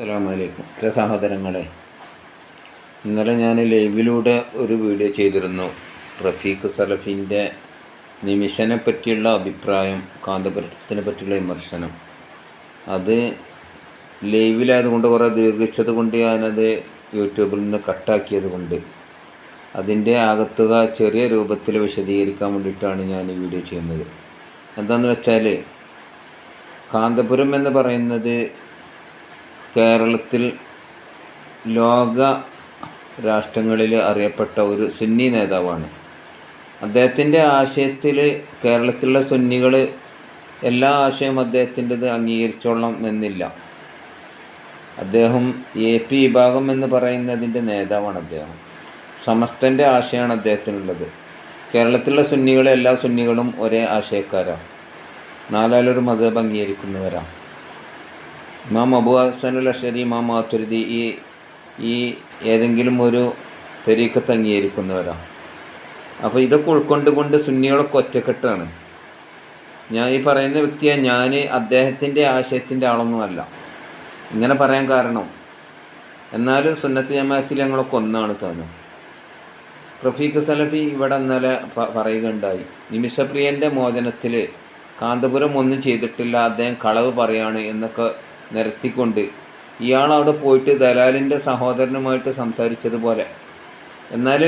അസ്സലാമലൈക്കും. പ്രിയ സഹോദരങ്ങളെ ഇന്നലെ ഞാൻ ലൈവിലൂടെ ഒരു വീഡിയോ ചെയ്തിരുന്നു. റഫീഖ് സലഫിന്റെ നിമിഷനെ പറ്റിയുള്ള അഭിപ്രായം കാന്തപുരത്തിനെ പറ്റിയുള്ള വിമർശനം. അത് ലൈവിലായതുകൊണ്ട് കുറേ ദീർഘിച്ചത് കൊണ്ട് ഞാനത് യൂട്യൂബിൽ നിന്ന് കട്ടാക്കിയത് കൊണ്ട് അതിന്റെ ആകത്തുക ചെറിയ രൂപത്തിൽ വിശദീകരിക്കാൻ വേണ്ടിയിട്ടാണ് ഞാൻ ഈ വീഡിയോ ചെയ്യുന്നത്. എന്താണെന്ന് വെച്ചാൽ കാന്തപുരം എന്ന് പറയുന്നത് കേരളത്തിൽ ലോക രാഷ്ട്രങ്ങളിൽ അറിയപ്പെട്ട ഒരു സുന്നി നേതാവാണ്. അദ്ദേഹത്തിന്റെ ആശയത്തിൽ കേരളത്തിലുള്ള സുന്നികൾ എല്ലാ ആശയവും അദ്ദേഹത്തിന്റെത് അംഗീകരിച്ചോളണം എന്നില്ല. അദ്ദേഹം എ പി വിഭാഗം എന്ന് പറയുന്നതിന്റെ നേതാവാണ് അദ്ദേഹം. സമസ്തന്റെ ആശയമാണ് അദ്ദേഹത്തിനുള്ളത്. കേരളത്തിലുള്ള സുന്നികളെ എല്ലാ സുന്നികളും ഒരേ ആശയക്കാരാണ് നാലാലൊരു മതം അംഗീകരിക്കുന്നവരാണ് ഇമാം അബു ഹസനുൽ അഷരി ഇമാം മാത്തുരുതി ഈ ഈ ഏതെങ്കിലും ഒരു തെരീക്കത്ത് അംഗീകരിക്കുന്നവരാണ് അപ്പോൾ ഇതൊക്കെ ഉൾക്കൊണ്ടുകൊണ്ട് സുന്നികളൊക്കെ ഒറ്റക്കെട്ടാണ്. ഞാൻ ഈ പറയുന്ന വ്യക്തിയെ ഞാൻ അദ്ദേഹത്തിന്റെ ആശയത്തിന്റെ ആളൊന്നുമല്ല. ഇങ്ങനെ പറയാൻ കാരണം എന്നാലും സുന്നത്ത് ജമാഅത്തിൽ ഞങ്ങളൊക്കെ ഒന്നാണ് തോന്നും റഫീഖ് സലഫി ഇവിടെ ഇന്നലെ പറയുകയുണ്ടായി നിമിഷപ്രിയന്റെ മോചനത്തിൽ കാന്തപുരം ഒന്നും ചെയ്തിട്ടില്ല അദ്ദേഹം കളവ് പറയാണ് എന്നൊക്കെ നിരത്തിക്കൊണ്ട് ഇയാൾ അവിടെ പോയിട്ട് ദലാലിന്റെ സഹോദരനുമായിട്ട് സംസാരിച്ചതുപോലെ. എന്നാൽ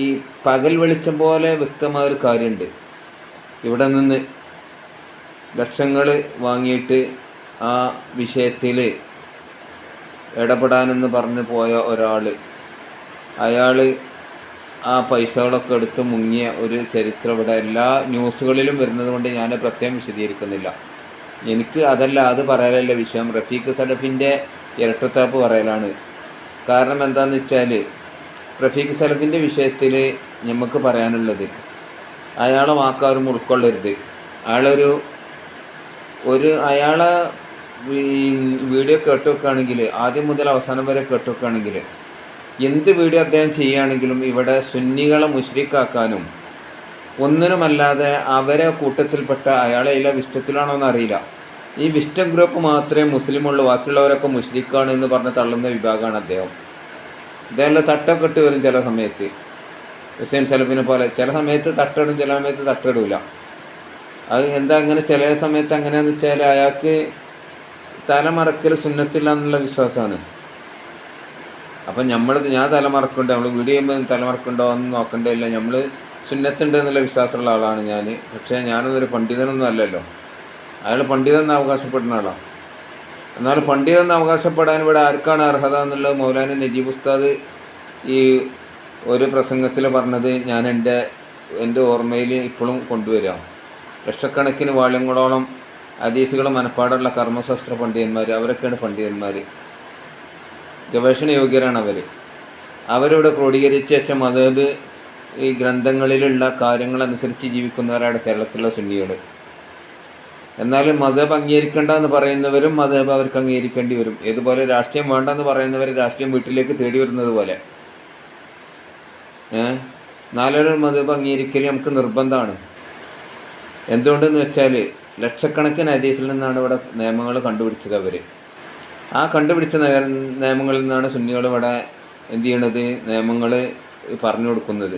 ഈ പകൽ വെളിച്ചം പോലെ വ്യക്തമായ ഒരു കാര്യമുണ്ട്. ഇവിടെ നിന്ന് ലക്ഷങ്ങൾ വാങ്ങിയിട്ട് ആ വിഷയത്തിൽ ഇടപെടാനെന്ന് പറഞ്ഞു പോയ ഒരാൾ അയാൾ ആ പൈസകളൊക്കെ എടുത്ത് മുങ്ങിയ ഒരു ചരിത്രം ഇവിടെ എല്ലാ ന്യൂസുകളിലും വരുന്നത് കൊണ്ട് ഞാൻ പ്രത്യേകം വിശദീകരിക്കുന്നില്ല. എനിക്ക് അതല്ല അത് പറയാനല്ല വിഷയം. റഫീഖ് സലഫിന്റെ ഇരട്ടത്താപ്പ് പറയലാണ്. കാരണം എന്താണെന്ന് വെച്ചാൽ റഫീഖ് സലഫിന്റെ വിഷയത്തിൽ നമുക്ക് പറയാനുള്ളത് അയാളെ വാക്കാരും ഉൾക്കൊള്ളരുത്. അയാളൊരു ഒരു അയാളെ വീഡിയോ കേട്ട് വെക്കുകയാണെങ്കിൽ ആദ്യം മുതൽ അവസാനം വരെ കേട്ട് വെക്കുകയാണെങ്കിൽ എന്ത് വീഡിയോ അദ്ദേഹം ചെയ്യുകയാണെങ്കിലും ഇവിടെ സുന്നികളെ മുഷ്രിക്കാക്കാനും ഒന്നിനുമല്ലാതെ അവരെ കൂട്ടത്തിൽപ്പെട്ട അയാളെ ഇല്ല വിഷ്ടത്തിലാണോ എന്ന് അറിയില്ല ഈ വിഷ്ടം ഗ്രൂപ്പ് മാത്രമേ മുസ്ലിമുള്ളൂ. ബാക്കിയുള്ളവരൊക്കെ മുസ്ലിക്കാണ് എന്ന് പറഞ്ഞ് തള്ളുന്ന വിഭാഗമാണ് അദ്ദേഹം. ഇതെല്ലാം തട്ടൊക്കെ ഇട്ട് വരും ചില സമയത്ത്. ഹുസൈൻ സലഫിനെ പോലെ. ചില സമയത്ത് തട്ടിടും ചില സമയത്ത് തട്ടിടൂല അത് എന്താ അങ്ങനെ ചില സമയത്ത് അങ്ങനെയാന്ന് വെച്ചാൽ അയാൾക്ക് തലമറക്കൽ സുന്നത്തില്ല എന്നുള്ള വിശ്വാസമാണ്. അപ്പം നമ്മൾ ഞാൻ തലമറക്കുണ്ട് നമ്മൾ വീഡിയോ ചെയ്യുമ്പോൾ തലമറക്കുണ്ടോ എന്ന് നോക്കണ്ടില്ല നമ്മൾ സുന്നത്തുണ്ട് എന്നുള്ള വിശ്വാസമുള്ള ആളാണ് ഞാൻ. പക്ഷേ ഞാനൊരു പണ്ഡിതനൊന്നും അല്ലല്ലോ. അയാൾ പണ്ഡിതെന്ന് അവകാശപ്പെടുന്ന ആളാണ് എന്നാൽ പണ്ഡിതെന്ന് അവകാശപ്പെടാൻ ഇവിടെ ആർക്കാണ് അർഹത എന്നുള്ളത് മൗലാന നജീബ് ഉസ്താദ് ഈ ഒരു പ്രസംഗത്തിൽ പറഞ്ഞത് ഞാൻ എന്റെ എന്റെ ഓർമ്മയിൽ ഇപ്പോഴും കൊണ്ടുവരാം ലക്ഷക്കണക്കിന് വാള്യങ്ങളോളം അതീസികൾ മനപ്പാടുള്ള കർമ്മശാസ്ത്ര പണ്ഡിതന്മാർ അവരൊക്കെയാണ് പണ്ഡിതന്മാർ. ഗവേഷണ യോഗ്യരാണ് അവർ അവരിവിടെ ക്രോഡീകരിച്ച് വെച്ച മതബ് ഈ ഗ്രന്ഥങ്ങളിലുള്ള കാര്യങ്ങളനുസരിച്ച് ജീവിക്കുന്നവരാണ് കേരളത്തിലുള്ള സുന്നികൾ എന്നാൽ മതം അംഗീകരിക്കേണ്ട എന്ന് പറയുന്നവരും മതം അവർക്ക് അംഗീകരിക്കേണ്ടി വരും. ഇതുപോലെ രാഷ്ട്രീയം വേണ്ടെന്ന് പറയുന്നവർ രാഷ്ട്രീയം വീട്ടിലേക്ക് തേടി വരുന്നത് പോലെ. നാലൊരു മതം അംഗീകരിക്കൽ നമുക്ക് നിർബന്ധമാണ്. എന്തുകൊണ്ടെന്ന് വെച്ചാൽ ലക്ഷക്കണക്കിന് ഹദീസിൽ നിന്നാണ് ഇവിടെ നിയമങ്ങൾ കണ്ടുപിടിച്ചത് അവർ ആ കണ്ടുപിടിച്ച നിയമങ്ങളിൽ നിന്നാണ് സുന്നികൾ ഇവിടെ എന്ത് ചെയ്യണത്? നിയമങ്ങൾ പറഞ്ഞു കൊടുക്കുന്നത്.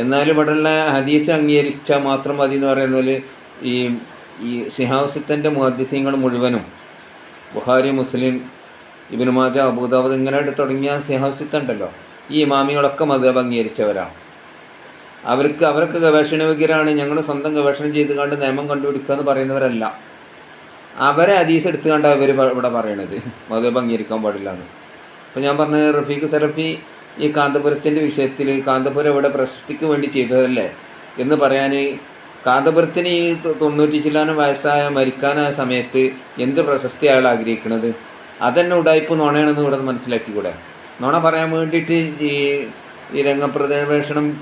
എന്നാൽ ഇവിടെയുള്ള ഹദീസ് അംഗീകരിച്ചാൽ മാത്രം മതി എന്ന് പറയുന്നതിൽ ഈ ഈ സിഹാസിത്തന്റെ മുഹദ്ദിസീങ്ങൾ മുഴുവനും ബുഹാരി മുസ്ലിം ഇബിന് മാജ അബൂദാബുദ് ഇങ്ങനെ തുടങ്ങിയ സിഹാസിത്തുണ്ടല്ലോ. ഈ ഇമാമികളൊക്കെ മതം അംഗീകരിച്ചവരാണ് അവർക്ക് അവരൊക്കെ ഗവേഷണ വിഗ്രഹമാണ് ഞങ്ങൾ സ്വന്തം ഗവേഷണം ചെയ്ത് കണ്ട് നിയമം കണ്ടുപിടിക്കുക എന്ന് പറയുന്നവരല്ല. അവരെ ഹദീസ് എടുത്തു കണ്ട അവർ ഇവിടെ പറയണത്. മതം അംഗീകരിക്കാൻ പാടില്ല എന്ന് അപ്പോൾ ഞാൻ പറഞ്ഞത് റഫീഖ് സലഫി ഈ കാന്തപുരത്തിന്റെ വിഷയത്തിൽ കാന്തപുരം ഇവിടെ പ്രശസ്തിക്ക് വേണ്ടി ചെയ്തതല്ലേ? എന്ന് പറയാൻ കാന്തപുരത്തിന് ഈ തൊണ്ണൂറ്റി ചില്ലാനം വയസ്സായ മരിക്കാനായ സമയത്ത് എന്ത് പ്രശസ്തി അയാൾ ആഗ്രഹിക്കുന്നത് അതന്നെ ഉടായ്പ നുണയാണെന്ന് ഇവിടെ മനസ്സിലാക്കിക്കൂടെ? നുണ പറയാൻ വേണ്ടിയിട്ട് ഈ ഈ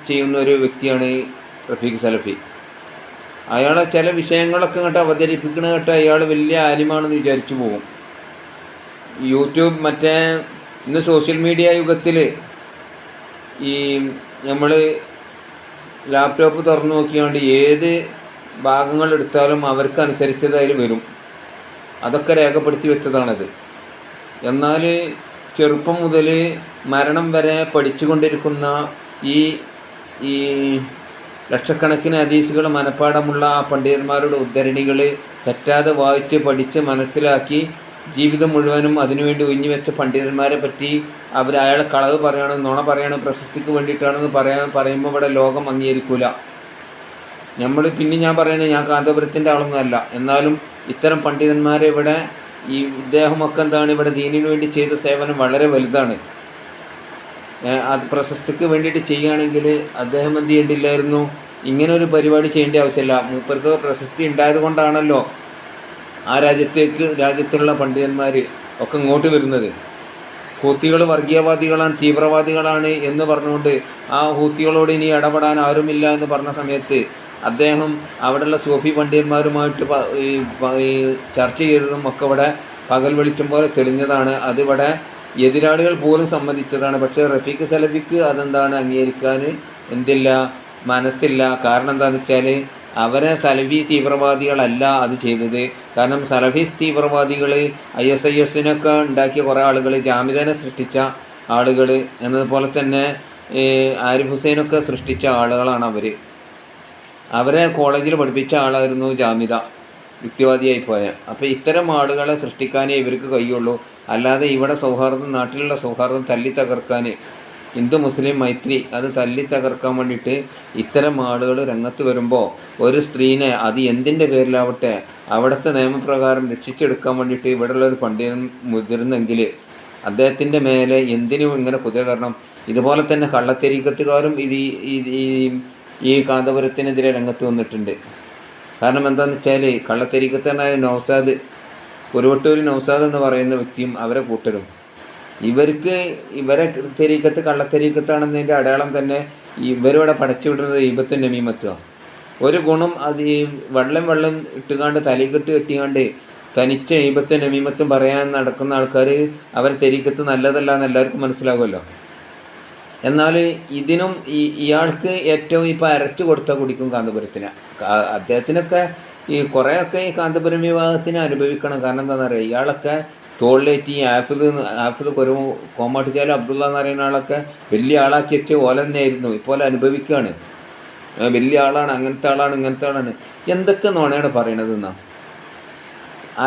ചെയ്യുന്ന ഒരു വ്യക്തിയാണ് റഫീഖ് സലഫി. അയാളെ ചില വിഷയങ്ങളൊക്കെ ഇങ്ങോട്ട് അവതരിപ്പിക്കണ കേട്ട് അയാൾ വലിയ ആലിമാണെന്ന് വിചാരിച്ചു പോകും യൂട്യൂബ് മറ്റേ ഇന്ന് സോഷ്യൽ മീഡിയ യുഗത്തിൽ ഈ നമ്മൾ ലാപ്ടോപ്പ് തുറന്നു നോക്കിയാണ്ട് ഏത് ഭാഗങ്ങൾ എടുത്താലും അവർക്ക് അനുസരിച്ചതായാലും വരും. അതൊക്കെ രേഖപ്പെടുത്തി വെച്ചതാണത്. എന്നാൽ ചെറുപ്പം മുതൽ മരണം വരെ പഠിച്ചുകൊണ്ടിരിക്കുന്ന ഈ ഈ ലക്ഷക്കണക്കിന് അതീസുകൾ മനഃപ്പാടമുള്ള ആ പണ്ഡിതന്മാരുടെ ഉദ്ധരണികൾ തെറ്റാതെ വായിച്ച് പഠിച്ച് മനസ്സിലാക്കി ജീവിതം മുഴുവനും അതിനുവേണ്ടി ഒഴിഞ്ഞു വെച്ച പണ്ഡിതന്മാരെ പറ്റി അവർ അയാളെ കളവ് പറയണം നുണ പറയണം പ്രശസ്തിക്ക് വേണ്ടിയിട്ടാണെന്ന് പറയാൻ പറയുമ്പോൾ ഇവിടെ ലോകം അംഗീകരിക്കൂല. നമ്മൾ പിന്നെ ഞാൻ പറയുന്നത് ഞാൻ കാന്തപുരത്തിന്റെ ആളൊന്നുമല്ല എന്നാലും ഇത്തരം പണ്ഡിതന്മാരെ ഇവിടെ ഈ ഇദ്ദേഹമൊക്കെ എന്താണ് ഇവിടെ ദീനിനു വേണ്ടി ചെയ്ത സേവനം വളരെ വലുതാണ്. അത് പ്രശസ്തിക്ക് വേണ്ടിയിട്ട് ചെയ്യുകയാണെങ്കിൽ അദ്ദേഹം എന്ത് ചെയ്യേണ്ടില്ലായിരുന്നു? ഇങ്ങനെ ഒരു പരിപാടി ചെയ്യേണ്ട ആവശ്യമില്ല. മൂപ്പർക്ക് പ്രശസ്തി ഉണ്ടായത് കൊണ്ടാണല്ലോ ആ രാജ്യത്തേക്ക് രാജ്യത്തുള്ള പണ്ഡിതന്മാർ ഒക്കെ ഇങ്ങോട്ട് വരുന്നത്. ഹൂത്തികൾ വർഗീയവാദികളാണ് തീവ്രവാദികളാണ് എന്ന് പറഞ്ഞുകൊണ്ട് ആ ഹൂത്തികളോട് ഇനി ഇടപെടാൻ ആരുമില്ല എന്ന് പറഞ്ഞ സമയത്ത് അദ്ദേഹം അവിടെയുള്ള സൂഫി പണ്ഡിതന്മാരുമായിട്ട് ഈ ചർച്ച ചെയ്തതും ഒക്കെ ഇവിടെ പകൽ വെളിച്ചം പോലെ തെളിഞ്ഞതാണ്. അതിവിടെ എതിരാളികൾ പോലും സമ്മതിച്ചതാണ്. പക്ഷേ റഫീഖ് സലഫിക്ക് അതെന്താണ് അംഗീകരിക്കാൻ എന്തില്ല മനസ്സില്ല. കാരണം എന്താണെന്ന് വെച്ചാൽ അവരെ സലഫി തീവ്രവാദികളല്ല അത് ചെയ്തത്. കാരണം സലഫി തീവ്രവാദികൾ ഐ എസ് ഐ എസിനൊക്കെ ഉണ്ടാക്കിയ കുറേ ആളുകൾ ജാമിദനെ സൃഷ്ടിച്ച ആളുകൾ എന്നതുപോലെ തന്നെ ആരിഫ് ഹുസൈനൊക്കെ സൃഷ്ടിച്ച ആളുകളാണ് അവർ അവരെ കോളേജിൽ പഠിപ്പിച്ച ആളായിരുന്നു ജാമിദ യുക്തിവാദിയായി പോയ. അപ്പോൾ ഇത്തരം ആളുകളെ സൃഷ്ടിക്കാനേ ഇവർക്ക് കഴിയുള്ളൂ. അല്ലാതെ ഇവിടെ സൗഹാർദ്ദം നാട്ടിലുള്ള സൗഹാർദ്ദം തല്ലി തകർക്കാൻ ഹിന്ദു മുസ്ലിം മൈത്രി അത് തല്ലി തകർക്കാൻ വേണ്ടിയിട്ട് ഇത്തരം ആളുകൾ രംഗത്ത് വരുമ്പോൾ ഒരു സ്ത്രീനെ അത് എന്തിന്റെ പേരിലാവട്ടെ അവിടുത്തെ നിയമപ്രകാരം രക്ഷിച്ചെടുക്കാൻ വേണ്ടിയിട്ട് ഇവിടെയുള്ള ഒരു പണ്ഡിതൻ മുതിർന്നെങ്കിൽ അദ്ദേഹത്തിന്റെ മേലെ എന്തിനും ഇങ്ങനെ കുതിര കാരണം ഇതുപോലെ തന്നെ കള്ളത്തെരീക്കത്തുകാരും ഇത് ഈ- ഈ- കാന്തപുരത്തിനെതിരെ രംഗത്ത് വന്നിട്ടുണ്ട്. കാരണം എന്താണെന്ന് വെച്ചാൽ കള്ളത്തെരീക്കത്തനായ നൗസാദ് കുരുവട്ടൂർ നൗസാദ് എന്ന് പറയുന്ന വ്യക്തിയും അവരെ കൂട്ടരും. ഇവർക്ക് ഇവരെ തെരീക്കത്ത് കള്ളത്തെരീക്കത്താണെന്നതിന്റെ അടയാളം തന്നെ ഇവരിവിടെ പടച്ചുവിടുന്നത് ഈപത്തും നമീമത്തുമാണ് ഒരു ഗുണം അത് ഈ വെള്ളം വെള്ളം ഇട്ടുകാണ്ട് തലക്കെട്ട് കെട്ടിക്കാണ്ട് തനിച്ച ഈപത്തും നമീമത്തും പറയാൻ നടക്കുന്ന ആൾക്കാർ അവരെ തെരീക്കത്ത് നല്ലതല്ല എന്ന് എല്ലാവർക്കും മനസ്സിലാകുമല്ലോ എന്നാൽ ഇതിനും ഈ ഇയാൾക്ക് ഏറ്റവും ഇപ്പോൾ അരച്ചു കൊടുത്ത കുടിക്കും കാന്തപുരത്തിന്. അദ്ദേഹത്തിനൊക്കെ ഈ കുറേയൊക്കെ ഈ കാന്തപുരം വിഭാഗത്തിന് അനുഭവിക്കണം. കാരണം എന്താണെന്ന് അറിയാം ഇയാളൊക്കെ തോളിലേറ്റ് ഈ ആഫിൽ ആഫിൽ കൊരു കോമാട്ടിച്ചാൽ അബ്ദുള്ള എന്ന് പറയുന്ന ആളൊക്കെ വലിയ ആളാക്കി വെച്ച് ഓല തന്നെയായിരുന്നു. ഇപ്പോൾ അനുഭവിക്കുകയാണ് വലിയ ആളാണ് അങ്ങനത്തെ ആളാണ് ഇങ്ങനത്തെ ആളാണ്. എന്തൊക്കെ നോണയാണ് പറയണത് എന്നാ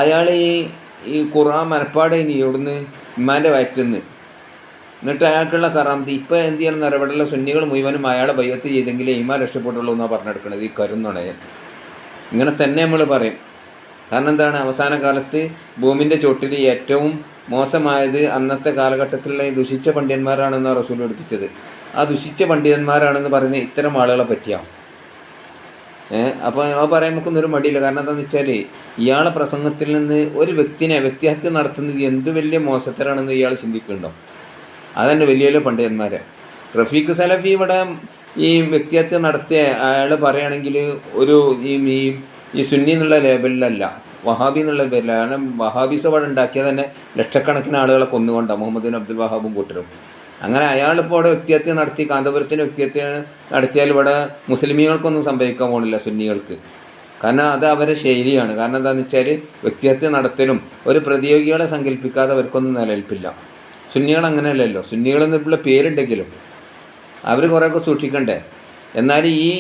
അയാൾ ഈ ഈ ഖുറാൻ മനപ്പാടെ ഇനി ഇവിടുന്ന് ഉമ്മാന്റെ വയറ്റിൽ എന്നിട്ട് അയാൾക്കുള്ള കറാമത്ത്. ഇപ്പം എന്ത് ചെയ്യണം എന്ന് ഇവിടെയുള്ള സുന്നികൾ മുഴുവനും അയാളെ ബയ്യത്ത് ചെയ്തെങ്കിലേ ഈമാ രക്ഷപ്പെട്ടുള്ളൂ എന്നാണ് പറഞ്ഞെടുക്കുന്നത് ഈ കരുന്നുണയൻ. ഇങ്ങനെ തന്നെ നമ്മൾ പറയും. കാരണം എന്താണ്? അവസാന കാലത്ത് ഭൂമിന്റെ ചോട്ടിൽ ഏറ്റവും മോശമായത് അന്നത്തെ കാലഘട്ടത്തിലുള്ള ഈ ദുഷിച്ച പണ്ഡിതന്മാരാണെന്ന് റസൂൽ പഠിപ്പിച്ചത്. ആ ദുഷിച്ച പണ്ഡിതന്മാരാണെന്ന് പറയുന്ന ഇത്തരം ആളുകളെ പറ്റിയാണ്. അപ്പോൾ ആ പറയാൻ നമുക്കൊന്നൊരു മടിയില്ല. കാരണം എന്താണെന്ന് വെച്ചാൽ ഇയാളെ പ്രസംഗത്തിൽ നിന്ന് ഒരു വ്യക്തിനെ വ്യക്തിഹത്യ നടത്തുന്നത് എന്ത് വലിയ മോശത്തരാണെന്ന് ഇയാൾ ചിന്തിക്കുന്നുണ്ടോ? അതന്നെ വലിയ വലിയ പണ്ഡിതന്മാരെ. റഫീഖ് സലഫി ഇവിടെ ഈ വ്യക്തിഹത്യ നടത്തിയ അയാൾ പറയുകയാണെങ്കിൽ ഒരു ഈ ഈ സുന്നി എന്നുള്ള ലേബലിലല്ല. വഹാബി എന്നുള്ള പേരില്ല കാരണം വഹാബിസ് അവിടെ തന്നെ ലക്ഷക്കണക്കിന് ആളുകളെ കൊന്നുകൊണ്ടാണ് മുഹമ്മദ് അബ്ദുൽ വഹാബും കൂട്ടരും. അങ്ങനെ അയാളിപ്പോൾ അവിടെ വ്യക്തിഹത്യ നടത്തി കാന്തപുരത്തിന് വ്യക്തിഹത്യ നടത്തിയാൽ ഇവിടെ മുസ്ലിമീങ്ങൾക്കൊന്നും സംഭവിക്കാൻ പോണില്ല സുന്നികൾക്ക്. കാരണം അത് അവരുടെ ശൈലിയാണ്. കാരണം എന്താണെന്ന് വെച്ചാൽ വ്യക്തിഹത്യ നടത്തലും ഒരു പ്രതിയോഗികളെ സങ്കല്പിക്കാതെ അവർക്കൊന്നും നിലനിൽപ്പില്ല. സുന്നികൾ അങ്ങനെയല്ലല്ലോ. സുന്നികൾ എന്നുള്ള പേരുണ്ടെങ്കിലും അവർ കുറേയൊക്കെ സൂക്ഷിക്കണ്ടേ? എന്നാൽ ഈ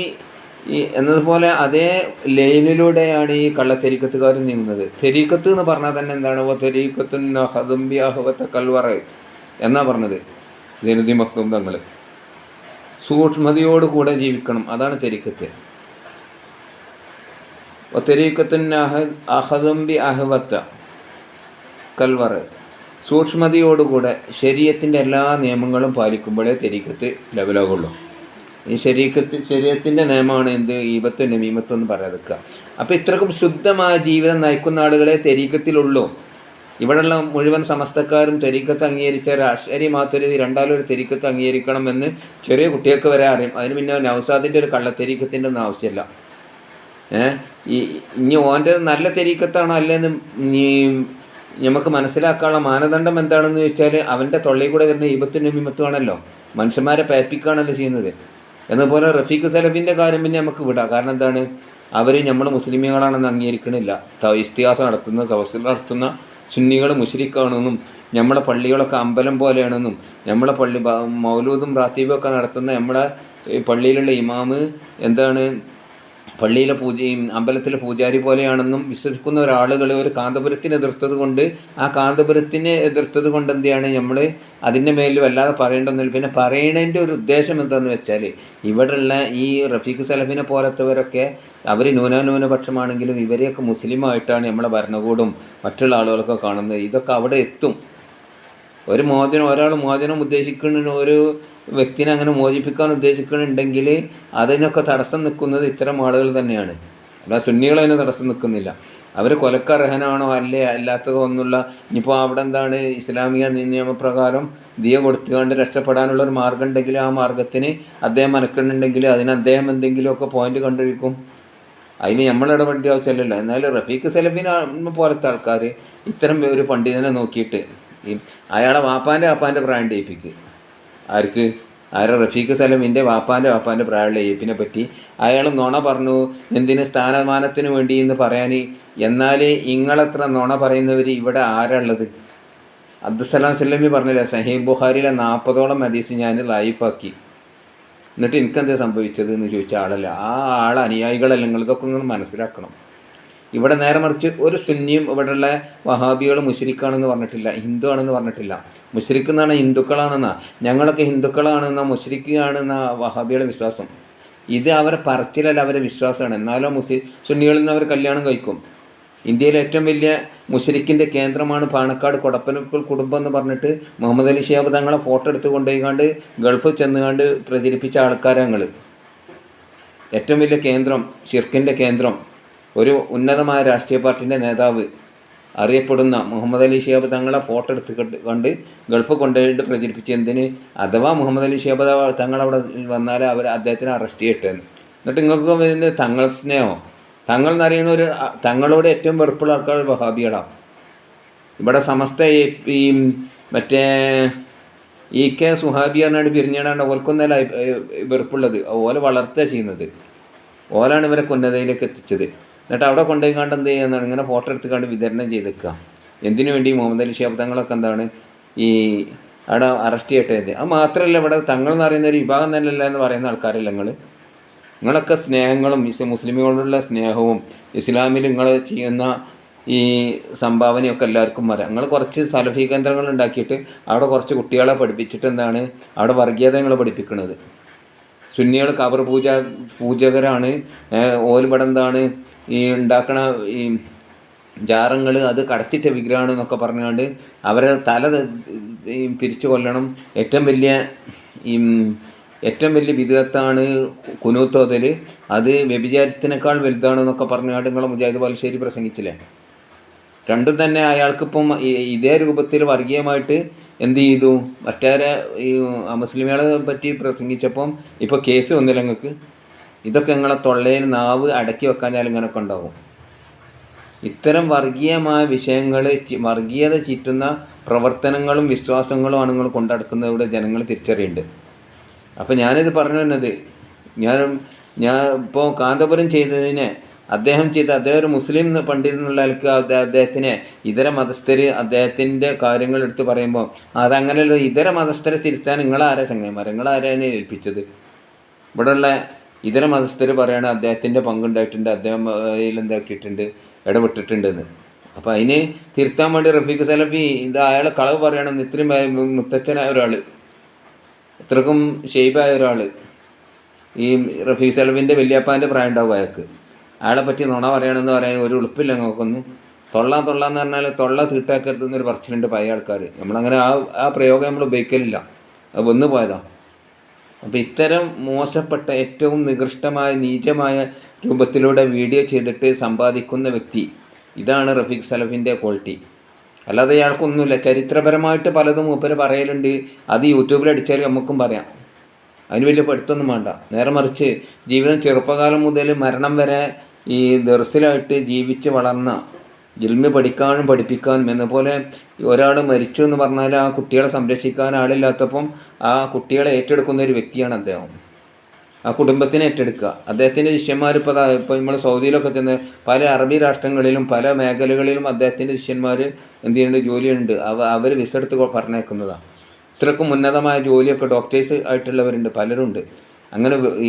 ഈ എന്നതുപോലെ അതേ ലൈനിലൂടെയാണ് ഈ കള്ള കള്ളത്തെരീക്കത്തുകാർ നീങ്ങുന്നത്. തെരീക്കത്ത് എന്ന് പറഞ്ഞാൽ തന്നെ എന്താണ്? ഓ തെരീക്കത്തുന്ന ഹദംബിയാഹുവത്തെ കൽവറ എന്നാ പറഞ്ഞത് ജനതി മക്തും തങ്ങൾ സൂക്ഷ്മതയോടുകൂടെ ജീവിക്കണം. അതാണ് തെരീക്കത്ത്. ഒ തെരീക്കത്തുന്ന അഹദംബി അഹവത്ത കൽവറ. സൂക്ഷ്മതയോടുകൂടെ ശരീരത്തിന്റെ എല്ലാ നിയമങ്ങളും പാലിക്കുമ്പോഴേ തെരീക്കത്ത് ലെവലാകുള്ളൂ ഈ ശരീരത്ത് ശരീരത്തിന്റെ നിയമമാണ് എന്ത്? ഈപത്ത് നമീമത്ത് എന്ന് പറയാതിരിക്കുക അപ്പോൾ ഇത്രക്കും ശുദ്ധമായ ജീവിതം നയിക്കുന്ന ആളുകളെ തെരീക്കത്തിലുള്ളൂ ഇവിടെയുള്ള മുഴുവൻ സമസ്തക്കാരും തെരീക്കത്ത് അംഗീകരിച്ച ഒരു ആശ്ചര്യം മാത്രം രണ്ടാലും ഒരു തെരീക്കത്ത് അംഗീകരിക്കണമെന്ന് ചെറിയ കുട്ടികൾക്ക് വരെ അറിയും. അതിന് പിന്നെ നവസാദിന്റെ ഒരു കള്ളത്തെരീക്കത്തിന്റെ ഒന്നും ആവശ്യമില്ല. ഏഹ് ഈ ഇനി ഓന്റെ നല്ല തെരീക്കത്താണോ അല്ലെന്ന് നമുക്ക് മനസ്സിലാക്കാനുള്ള മാനദണ്ഡം എന്താണെന്ന് ചോദിച്ചാൽ അവന്റെ തൊള്ളയിൽ കൂടെ വരുന്ന ഈപത്തും നബിമത്തുമാണല്ലോ മനുഷ്യന്മാരെ പേപ്പിക്കുകയാണല്ലോ ചെയ്യുന്നത്. എന്നതുപോലെ റഫീഖ് സലഫിന്റെ കാര്യം പിന്നെ നമുക്ക് വിടാം. കാരണം എന്താണ്? അവർ നമ്മൾ മുസ്ലിമുകളാണെന്ന് അംഗീകരിക്കണില്ല. ഇസ്തിഹാസം നടത്തുന്ന തവസ്സിൽ നടത്തുന്ന സുന്നികൾ മുഷരിക്കാണെന്നും നമ്മളെ പള്ളികളൊക്കെ അമ്പലം പോലെയാണെന്നും നമ്മളെ പള്ളി മൗലൂദും റാത്തീബും ഒക്കെ നടത്തുന്ന നമ്മളെ പള്ളിയിലുള്ള ഇമാമ് എന്താണ് പള്ളിയിലെ പൂജയും അമ്പലത്തിലെ പൂജാരി പോലെയാണെന്നും വിശ്വസിക്കുന്ന ഒരാളുകൾ ഒരു കാന്തപുരത്തിനെ എതിർത്തത് കൊണ്ട് ആ കാന്തപുരത്തിനെ എതിർത്തത് കൊണ്ട് എന്തെയാണ് നമ്മൾ അതിന്റെ മേലിൽ വല്ലാതെ പറയേണ്ടതെന്നില്ല പിന്നെ പറയണതിന്റെ ഒരു ഉദ്ദേശം എന്താണെന്ന് വെച്ചാൽ ഇവിടെയുള്ള ഈ റഫീഖ് സലഫിനെ പോലത്തവരൊക്കെ അവർ ന്യൂനന്യൂനപക്ഷമാണെങ്കിലും ഇവരെയൊക്കെ മുസ്ലിമായിട്ടാണ് നമ്മളെ ഭരണകൂടും മറ്റുള്ള ആളുകളൊക്കെ കാണുന്നത്. ഇതൊക്കെ അവിടെ എത്തും. ഒരു മോചനം ഒരാൾ മോചനം ഉദ്ദേശിക്കുന്ന ഒരു വ്യക്തിനെ അങ്ങനെ മോചിപ്പിക്കാൻ ഉദ്ദേശിക്കുന്നുണ്ടെങ്കിൽ അതിനൊക്കെ തടസ്സം നിൽക്കുന്നത് ഇത്തരം ആളുകൾ തന്നെയാണ്. അല്ല സുന്നികൾ അതിന് തടസ്സം നിൽക്കുന്നില്ല. അവർ കൊലക്കർഹനാണോ അല്ലേ അല്ലാത്തതോ എന്നുള്ള ഇനിയിപ്പോൾ അവിടെ എന്താണ് ഇസ്ലാമിക നിയമപ്രകാരം ദിയ കൊടുത്തുകൊണ്ട് രക്ഷപ്പെടാനുള്ള ഒരു മാർഗം ഉണ്ടെങ്കിൽ ആ മാർഗത്തിന് അദ്ദേഹം മനക്കുന്നുണ്ടെങ്കിൽ അതിന് അദ്ദേഹം എന്തെങ്കിലുമൊക്കെ പോയിന്റ് കണ്ടുപിടിക്കും. അതിന് നമ്മൾ ഇടപെടേണ്ട ആവശ്യമില്ലല്ലോ. എന്നാൽ റഫീഖ് സലഫിനെ പോലത്തെ ആൾക്കാർ ഇത്തരം ഒരു പണ്ഡിതനെ നോക്കിയിട്ട് ഈ അയാളെ വാപ്പാന്റെ വാപ്പാന്റെ പ്രായം ഏൽപ്പിക്ക് ആർക്ക്? ആരെ? റഫീഖ് സലമിന്റെ വാപ്പാന്റെ വാപ്പാന്റെ പ്രായമുള്ള ഏപ്പിനെ പറ്റി. അയാൾ നുണ പറഞ്ഞു എന്തിന് സ്ഥാനമാനത്തിന് വേണ്ടി എന്ന് പറയാൻ എന്നാൽ ഇങ്ങളത്ര നുണ പറയുന്നവർ ഇവിടെ ആരാളുള്ളത് അബ്ദുസലാം സുല്ലമി പറഞ്ഞില്ലേ സഹീം ബുഹാരിയിലെ നാൽപ്പതോളം ഹദീസ് ഞാൻ ലൈഫാക്കി എന്നിട്ട് എനിക്കെന്താ സംഭവിച്ചത് എന്ന് ചോദിച്ച ആളല്ല. ആ ആൾ അനുയായികളല്ല നിങ്ങൾ ഇതൊക്കെ നിങ്ങൾ മനസ്സിലാക്കണം. ഇവിടെ നേരെ മറിച്ച് ഒരു സുന്നിയും ഇവിടെയുള്ള വഹാബികൾ മുഷരിക്കാണെന്ന് പറഞ്ഞിട്ടില്ല ഹിന്ദു ആണെന്ന് പറഞ്ഞിട്ടില്ല മുഷരിക്ക് ഹിന്ദുക്കളാണെന്നാ. ഞങ്ങളൊക്കെ ഹിന്ദുക്കളാണെന്ന മുഷരിക്കുകയാണെന്ന വഹാബികളുടെ വിശ്വാസം. ഇത് അവരെ പറച്ചിലല്ല അവരെ വിശ്വാസമാണ്. എന്നാലോ മുസ്ലിം സുന്നികളിൽ നിന്ന് അവർ കല്യാണം കഴിക്കും. ഇന്ത്യയിലെ ഏറ്റവും വലിയ മുഷരിക്കിന്റെ കേന്ദ്രമാണ് പാണക്കാട് കൊടപ്പനക്കൽ കുടുംബം എന്ന് പറഞ്ഞിട്ട് മുഹമ്മദ് അലി ഷിയാബ് തങ്ങളെ ഫോട്ടോ എടുത്ത് കൊണ്ടുപോയിക്കാണ്ട് ഗൾഫിൽ ചെന്നുകാണ്ട് പ്രചരിപ്പിച്ച ആൾക്കാരാണ് ഞങ്ങൾ ഏറ്റവും വലിയ കേന്ദ്രം ഷിർക്കിന്റെ കേന്ദ്രം. ഒരു ഉന്നതമായ രാഷ്ട്രീയ പാർട്ടിന്റെ നേതാവ് അറിയപ്പെടുന്ന മുഹമ്മദ് അലി ഷിയാബ് തങ്ങളെ ഫോട്ടോ എടുത്ത് കണ്ട് ഗൾഫ് കൊണ്ടുപോയിട്ട് പ്രചരിപ്പിച്ച് എന്തിന്? അഥവാ മുഹമ്മദ് അലി ഷിയാബ് തങ്ങളവിടെ വന്നാൽ അവർ അദ്ദേഹത്തിനെ അറസ്റ്റ് ചെയ്യട്ടെ എന്നിട്ട് നിങ്ങൾക്ക് വരുന്നത് തങ്ങൾ സ്നേഹമോ? തങ്ങൾ എന്നറിയുന്ന ഒരു തങ്ങളോട് ഏറ്റവും വെറുപ്പുള്ള ആൾക്കാർ വഹാബികളാണ് ഇവിടെ സമസ്ത ഈ- മറ്റേ ഇ കെ സുഹാബി പറഞ്ഞാണ്ട് പിരിഞ്ഞാണ്ട് ഓൽക്കൊന്നല്ല വെറുപ്പുള്ളത്. ഓല വളർത്തുക ചെയ്യുന്നത്. ഓലാണ് ഇവരെ ഉന്നതയിലേക്ക് എത്തിച്ചത്. എന്നിട്ട് അവിടെ കൊണ്ടുപോയി കണ്ട് എന്ത് ചെയ്യുന്നതാണ് ഇങ്ങനെ ഫോട്ടോ എടുത്തുകൊണ്ട് വിതരണം വെക്കുക എന്തിനു വേണ്ടി മുഹമ്മദ് അലി ശബ്ദങ്ങളൊക്കെ എന്താണ് ഈ അവിടെ അറസ്റ്റ് ചെയ്യട്ടെ അത് മാത്രമല്ല ഇവിടെ തങ്ങൾ എന്ന് പറയുന്ന ഒരു വിഭാഗം തന്നെയല്ല എന്ന് പറയുന്ന ആൾക്കാരല്ല നിങ്ങൾ നിങ്ങളൊക്കെ സ്നേഹങ്ങളും മുസ്ലിമുകളോടുള്ള സ്നേഹവും ഇസ്ലാമിൽ നിങ്ങൾ ചെയ്യുന്ന ഈ സംഭാവനയൊക്കെ എല്ലാവർക്കും വരാം. നിങ്ങൾ കുറച്ച് സലഫി കേന്ദ്രങ്ങൾ ഉണ്ടാക്കിയിട്ട് അവിടെ കുറച്ച് കുട്ടികളെ പഠിപ്പിച്ചിട്ട് എന്താണ് അവിടെ വർഗീയത നിങ്ങൾ പഠിപ്പിക്കുന്നത്. സുന്നികൾ കബർ പൂജ പൂജകരാണ്. ഓലിവിടെ എന്താണ് ഈ ഉണ്ടാക്കണ ഈ ജാറങ്ങൾ അത് കടത്തിട്ട വിഗ്രഹമാണ് എന്നൊക്കെ പറഞ്ഞുകൊണ്ട് അവരെ തല പിരിച്ചു കൊല്ലണം. ഏറ്റവും വലിയ ഈ ഏറ്റവും വലിയ വിധത്താണ് കുനൂത്തോതൽ അത് വ്യഭിചാരത്തിനേക്കാൾ വലുതാണെന്നൊക്കെ പറഞ്ഞുകൊണ്ട് നിങ്ങളെ മുജാഹിദ് ബാലുശ്ശേരി പ്രസംഗിച്ചില്ലേ? രണ്ടും തന്നെ അയാൾക്കിപ്പം ഇതേ രൂപത്തിൽ വർഗീയമായിട്ട് എന്ത് ചെയ്തു? മറ്റേരെ ഈ മുസ്ലിമുകളെ പറ്റി പ്രസംഗിച്ചപ്പം ഇപ്പോൾ കേസ് വന്നില്ല നിങ്ങൾക്ക് ഇതൊക്കെ നിങ്ങളെ തൊള്ളയിൽ നാവ് അടക്കി വെക്കാഞ്ഞാൽ ഇങ്ങനെയൊക്കെ ഉണ്ടാവും. ഇത്തരം വർഗീയമായ വിഷയങ്ങൾ വർഗീയത ചീറ്റുന്ന പ്രവർത്തനങ്ങളും വിശ്വാസങ്ങളും ആണ് നിങ്ങൾ കൊണ്ടടക്കുന്നത് ഇവിടെ ജനങ്ങൾ തിരിച്ചറിയുന്നുണ്ട്. അപ്പോൾ ഞാനിത് പറഞ്ഞു തന്നത് ഞാൻ ഞാൻ ഇപ്പോൾ കാന്തപുരം ചെയ്തതിന് അദ്ദേഹം ചെയ്ത അദ്ദേഹം ഒരു മുസ്ലിം പണ്ഡിതൻ എന്നുള്ള അദ്ദേഹ- അദ്ദേഹത്തിനെ ഇതര മതസ്ഥർ അദ്ദേഹത്തിന്റെ കാര്യങ്ങൾ എടുത്ത് പറയുമ്പോൾ അതങ്ങനെയുള്ള ഇതര മതസ്ഥരെ തിരുത്താൻ നിങ്ങളാരാ ചങ്ങന്മാർ നിങ്ങളാരാണ് ഏൽപ്പിച്ചത്? ഇവിടെയുള്ള ഇതര മതസ്ഥർ പറയുകയാണ് അദ്ദേഹത്തിന്റെ പങ്കുണ്ടായിട്ടുണ്ട് അദ്ദേഹം അതിൽ എന്താക്കിയിട്ടുണ്ട് ഇടപെട്ടിട്ടുണ്ടെന്ന്. അപ്പം അതിന് തിരുത്താൻ വേണ്ടി റഫീഖ് സലഫി ഇത് അയാളെ കളവ് പറയണമെന്ന് ഇത്രയും മുത്തച്ഛനായ ഒരാൾ ഇത്രക്കും ഷെയ്ബായ ഒരാൾ ഈ റഫീഖ് സലഫിന്റെ വല്യപ്പാന്റെ പ്രായം ഉണ്ടാവും അയാൾക്ക്. അയാളെ പറ്റി നുണ പറയണമെന്ന് പറയാൻ ഒരു ഉളുപ്പില്ല നോക്കുന്നു തൊള്ള തൊള്ള എന്ന് പറഞ്ഞാൽ തൊള്ള തീട്ടാക്കരുതെന്നൊരു പറച്ചിലുണ്ട് പഴയ ആൾക്കാർ നമ്മളങ്ങനെ ആ ആ പ്രയോഗം നമ്മൾ ഉപയോഗിക്കലില്ല. അത് വന്നു പോയതാണ് അപ്പോൾ ഇത്തരം മോശപ്പെട്ട ഏറ്റവും നികൃഷ്ടമായ നീചമായ രൂപത്തിലൂടെ വീഡിയോ ചെയ്തിട്ട് സമ്പാദിക്കുന്ന വ്യക്തി ഇതാണ് റഫീഖ് സലഫിന്റെ ക്വാളിറ്റി. അല്ലാതെ അയാൾക്കൊന്നുമില്ല ചരിത്രപരമായിട്ട് പലതും മൂപ്പർ പറയലുണ്ട്. അത് യൂട്യൂബിൽ അടിച്ചാൽ നമുക്കും പറയാം. അതിന് വലിയ പഠിത്തമൊന്നും വേണ്ട. നേരെ മറിച്ച് ജീവിതം ചെറുപ്പകാലം മുതൽ മരണം വരെ ഈ ദർസിലായിട്ട് ജീവിച്ച് വളർന്ന ജിൽമി പഠിക്കാനും പഠിപ്പിക്കാനും എന്നപോലെ ഒരാൾ മരിച്ചു എന്ന് പറഞ്ഞാൽ ആ കുട്ടികളെ സംരക്ഷിക്കാൻ ആളില്ലാത്തപ്പം ആ കുട്ടികളെ ഏറ്റെടുക്കുന്ന ഒരു വ്യക്തിയാണ് അദ്ദേഹം. ആ കുടുംബത്തിനെ ഏറ്റെടുക്കുക. അദ്ദേഹത്തിന്റെ ശിഷ്യന്മാർ ഇപ്പോൾ ഇപ്പോൾ നമ്മൾ സൗദിയിലൊക്കെ ചെന്ന് പല അറബി രാഷ്ട്രങ്ങളിലും പല മേഖലകളിലും അദ്ദേഹത്തിന്റെ ശിഷ്യന്മാർ എന്ത് ചെയ്യുന്നുണ്ട്? ജോലിയുണ്ട്. അവ അവർ വിസ എടുത്ത് പറഞ്ഞേക്കുന്നതാണ് ഇത്രക്കും ഉന്നതമായ ജോലിയൊക്കെ ഡോക്ടേഴ്സ് ആയിട്ടുള്ളവരുണ്ട്. പലരുണ്ട്. അങ്ങനെ